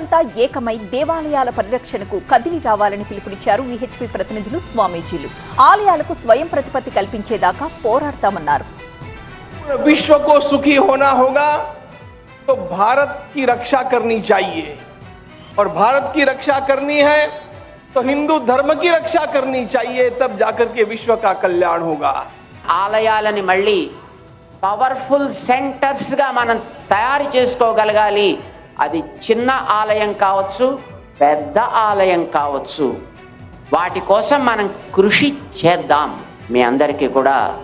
ప్రజలంతా ఏకమై దేవాలయాల పరిరక్షణకు కదిలి రావాలని పిలుపునిచ్చారు విహెచ్పి ప్రతినిధులు స్వామీజీలు ఆలయాలకు స్వయం ప్రతిపత్తి కల్పించేదాకా పోరాడతామన్నారు पूरे विश्व को सुखी होना होगा तो भारत की रक्षा करनी चाहिए और भारत की रक्षा करनी है तो हिंदू धर्म की रक्षा करनी चाहिए तब जाकर के विश्व का कल्याण होगा ఆలయాలని మళ్ళీ పవర్ఫుల్ సెంటర్స్గా మనం తయారు చేసుకోగలగాలి అది చిన్న ఆలయం కావచ్చు పెద్ద ఆలయం కావచ్చు. వాటి కోసం మనం కృషి చేద్దాం. మీ అందరికీ కూడా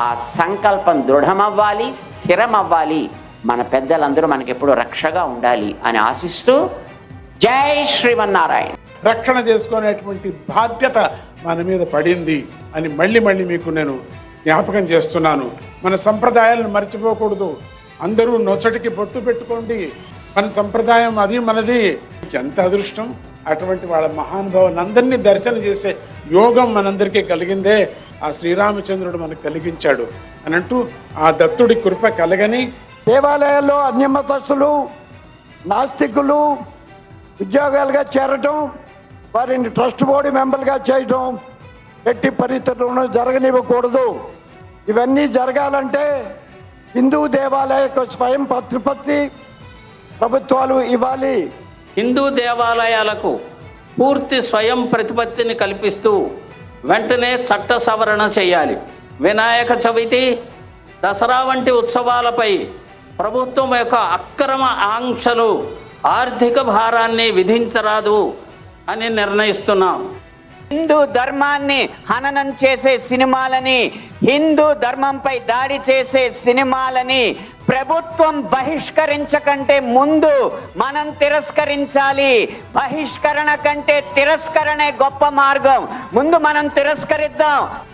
ఆ సంకల్పం దృఢమవ్వాలి స్థిరమవ్వాలి. మన పెద్దలందరూ మనకెప్పుడు రక్షగా ఉండాలి అని ఆశిస్తూ జై శ్రీమన్నారాయణ. రక్షణ చేసుకునేటువంటి బాధ్యత మన మీద పడింది అని మళ్ళీ మళ్ళీ మీకు నేను జ్ఞాపకం చేస్తున్నాను. మన సంప్రదాయాలను మర్చిపోకూడదు. అందరూ నొసటికి బొట్టు పెట్టుకోండి. మన సంప్రదాయం అది మనది. ఎంత అదృష్టం? అటువంటి వాళ్ళ మహానుభావులందరినీ దర్శనం చేసే యోగం మనందరికీ కలిగిందే. ఆ శ్రీరామచంద్రుడు మనకు కలిగించాడు అని అంటూ ఆ దత్తుడి కృప కలగని దేవాలయాల్లో అన్యమతస్తులు నాస్తికులు ఉద్యోగాలుగా చేరటం వారిని ట్రస్ట్ బోర్డు మెంబర్గా చేయటం ఎట్టి పరిస్థితులను జరగనివ్వకూడదు. ఇవన్నీ జరగాలంటే హిందూ దేవాలయ స్వయం ప్రతిపత్తి ప్రభుత్వాలు ఇవ్వాలి. హిందూ దేవాలయాలకు పూర్తి స్వయం ప్రతిపత్తిని కల్పిస్తూ వెంటనే చట్ట సవరణ చేయాలి. వినాయక చవితి దసరా వంటి ఉత్సవాలపై ప్రభుత్వం యొక్క అక్రమ ఆంక్షలు ఆర్థిక భారాన్ని విధించరాదు అని నిర్ణయిస్తున్నాం. హిందూ ధర్మాన్ని హననం చేసే సినిమాలని హిందూ ధర్మంపై దాడి చేసే సినిమాలని ప్రభుత్వం బహిష్కరించకంటే ముందు మనం తిరస్కరించాలి. బహిష్కరణ కంటే తిరస్కరణే గొప్ప మార్గం. ముందు మనం తిరస్కరిద్దాం.